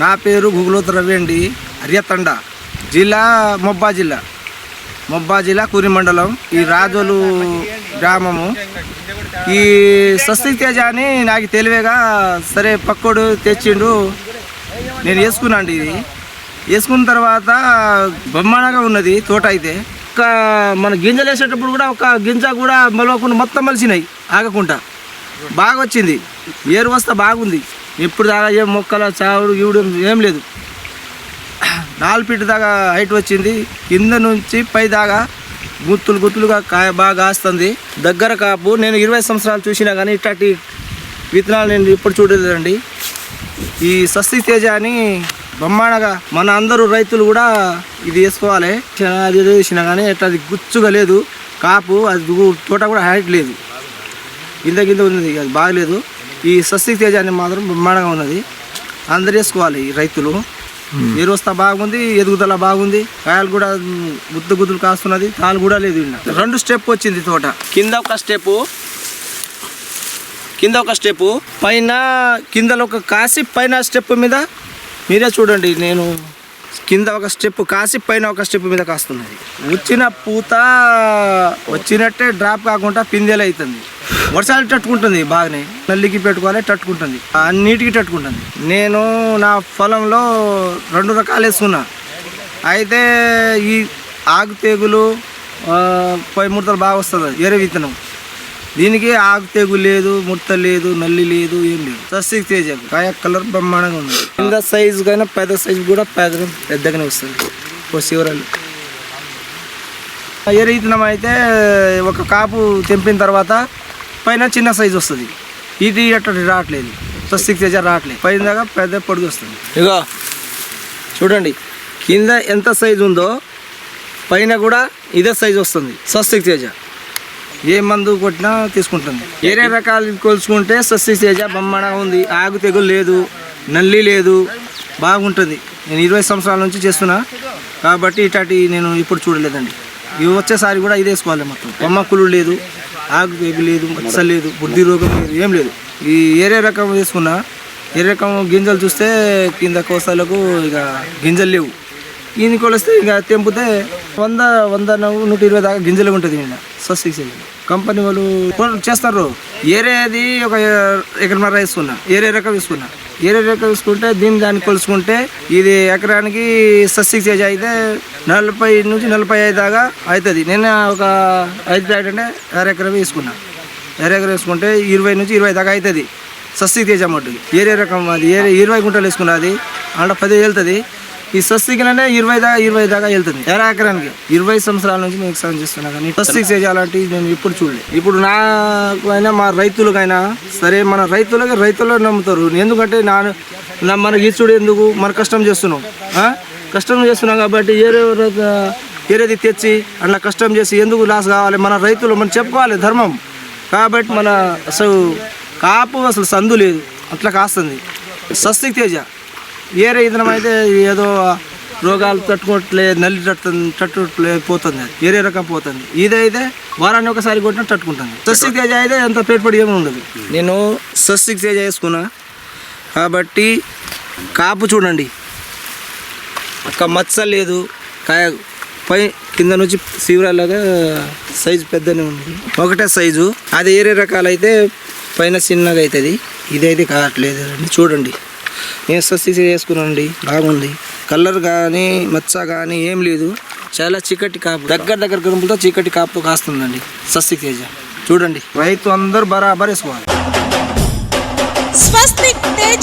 నా పేరు గుగులోత్ రవి అండి అర్యతండ జిల్లా మొబ్బా జిల్లా. మొబ్బా జిల్లా కూరి మండలం. ఈ రాజోలు గ్రామము. ఈ స్వస్తి తేజ అని నాకు తెలివేగా సరే పక్కోడు తెచ్చిండు. నేను వేసుకున్నా అండి ఇది. వేసుకున్న తర్వాత బ్రహ్మాండంగా ఉన్నది తోట అయితే. ఒక మన గింజలు వేసేటప్పుడు కూడా ఒక గింజ కూడా మలవకుండా మొత్తం మలిసినాయి ఆగకుండా. బాగా వచ్చింది ఏరు వస్తా బాగుంది. ఇప్పుడు దాకా ఏం మొక్కల చావుడు ఇవ్వడం ఏం లేదు. నాలుగు ఫీట్ దాకా హైట్ వచ్చింది. కింద నుంచి పై దాకా గుత్తులు గుత్తులుగా కాయ బాగా కాస్తుంది. దగ్గర కాపు నేను ఇరవై సంవత్సరాలు చూసినా కానీ ఇట్లాంటి విత్తనాలు నేను ఇప్పుడు చూడలేదండి. ఈ స్వస్తి తేజ అని బ్రహ్మాండగా మన అందరూ రైతులు కూడా ఇది వేసుకోవాలి. అది వేసినా కానీ ఇట్లా అది గుచ్చుగా లేదు. కాపు అది తోట కూడా హైట్ లేదు. కింద కింద ఉంది అది బాగలేదు. ఈ స్వస్తి తేజ అని మాత్రం బ్రహ్మాండంగా ఉన్నది. అందరు వేసుకోవాలి రైతులు. నీరు వస్తా బాగుంది ఎదుగుదల బాగుంది కాయలు కూడా గుత్తు గుత్తులు కాస్తున్నది తాలు కూడా లేదు. రెండు స్టెప్ వచ్చింది తోట. కింద ఒక స్టెప్ కింద ఒక స్టెప్ పైన కిందలో ఒక కాసి పైన స్టెప్ మీద మీరే చూడండి నేను కింద ఒక స్టెప్ కాసి పైన ఒక స్టెప్ మీద కాస్తున్నది. వచ్చిన పూత వచ్చినట్టే డ్రాప్ కాకుండా పిందెలు అవుతుంది వర్షాలు తట్టుకుంటుంది బాగానే. నల్లికి పెట్టుకోవాలి తట్టుకుంటుంది. అన్నిటికి తట్టుకుంటుంది. నేను నా పొలంలో రెండు రకాలు వేసుకున్నా. అయితే ఈ ఆగు తెగులు పై ముడతలు బాగా వస్తుంది. ఎరే విత్తనం. దీనికి ఆకు తెగు లేదు ముడత లేదు నల్లి లేదు ఏం లేదు. సస్తికి తేజ కాయ కలర్ బ్రహ్మాండంగా ఉంది. కింద సైజు కైనా పెద్ద సైజు కూడా పెద్ద పెద్దగానే వస్తుంది. ఓ శివరాలు. ఎరే అయితే ఒక కాపు తెంపిన తర్వాత పైన చిన్న సైజు వస్తుంది. ఇది అట్లా రావట్లేదు. స్వస్తికి తేజ రావట్లేదు. పైన దాకా పెద్ద పొడుగు వస్తుంది. ఇగో చూడండి. కింద ఎంత సైజు ఉందో పైన కూడా ఇదే సైజు వస్తుంది. స్వస్తిక్ తేజ. ఏ మందు కొట్టినా తీసుకుంటుంది. వేరే రకాలు కొలుచుకుంటే స్వస్తిక్ తేజ బొమ్మడ ఉంది. ఆగు తెగులు లేదు. నల్లి లేదు. బాగుంటుంది. నేను ఇరవై సంవత్సరాల నుంచి చేస్తున్నా. కాబట్టి ఇటాటి నేను ఇప్పుడు చూడలేదండి. ఇవి వచ్చేసారి కూడా ఇది వేసుకోవాలి మొత్తం. బొమ్మకులు లేదు. ఆకు తెగులు లేదు మచ్చ లేదు బుద్ధి రోగం లేదు ఏం లేదు. ఈ ఏరే రకం వేసుకున్నా ఏ రకం గింజలు చూస్తే కింద కోసాలకు ఇక గింజలు లేవు. ఈయన కొలిస్తే ఇక తెంపితే వంద వంద నవ్వు నూట ఇరవై దాకా గింజలు ఉంటుంది నిన్న స్వస్తిక్ కంపెనీ వాళ్ళు చేస్తారు ఏరేది ఒక ఎకరన్నర వేసుకున్నా ఏరే రకం వేసుకున్నా. ఏరే రకం వేసుకుంటే దీన్ని దాన్ని కొలుసుకుంటే ఇది ఎకరానికి సస్సిక్స్ ఏజ్ అయితే నలభై నుంచి నలభై ఐదు దాకా అవుతుంది. నేను ఒక ఐదు ప్యాకెట్ అంటే అర ఎకరం వేసుకున్నా. అర ఎకరం వేసుకుంటే ఇరవై నుంచి ఇరవై దాకా అవుతుంది. సస్తికి ఏజ్ అమ్మట్టు ఏరే రకం అది. ఏరే ఇరవై గుంటలు వేసుకున్నది అంటే పది వెళ్తుంది. ఈ స్వస్తికి అంటే ఇరవై దాకా ఇరవై దాకా వెళ్తుంది. ఎర ఎకరానికి. ఇరవై సంవత్సరాల నుంచి నేను ఎక్స్ప్లెయిన్ చేస్తున్నా కానీ స్వస్తికి తేజ అలాంటివి నేను ఇప్పుడు చూడలేదు. ఇప్పుడు నాకు మా రైతులకైనా సరే మన రైతులకి రైతులు నమ్ముతారు. ఎందుకంటే నా మన ఇచ్చుడు ఎందుకు మన కష్టం చేస్తున్నాం కష్టం చేస్తున్నాం కాబట్టి ఏరే ఏరేది తెచ్చి అట్లా కష్టం చేసి ఎందుకు లాస్ కావాలి? మన రైతులు మనం చెప్పుకోవాలి ధర్మం. కాబట్టి మన అసలు కాపు అసలు సందు లేదు. అట్లా కాస్తుంది. స్వస్తిక్ తేజ ఏరే ఇదనం అయితే ఏదో రోగాలు తట్టుకోవట్లే నల్లి తట్టు తట్టుట్లే పోతుంది అది. ఏరే రకం పోతుంది. ఇదైతే వారాన్ని ఒకసారి కొట్టిన తట్టుకుంటుంది. సస్సిక్ తేజ అయితే అంత పెట్టుబడి ఏమి ఉండదు. నేను సస్సిక్ తేజ వేసుకున్నా. కాబట్టి కాపు చూడండి. ఒక మచ్చ లేదు. కాయ పై కింద నుంచి శివరాలాగా సైజు పెద్దనే ఉంది. ఒకటే సైజు. అది ఏరే రకాలైతే పైన చిన్నగా అవుతుంది. ఇదైతే కావట్లేదు. చూడండి. నేను సస్తి చేసుకున్నానండి. బాగుంది. కలర్ కానీ మచ్చ కానీ ఏం లేదు. చాలా చీకటి కాపు. దగ్గర దగ్గర గరుంపులతో చీకటి కాపుతో కాస్తుందండి. సస్తి తేజ. చూడండి. రైతు అందరూ బరాబర్ వేసుకోవాలి. స్వస్తిక్ తేజ.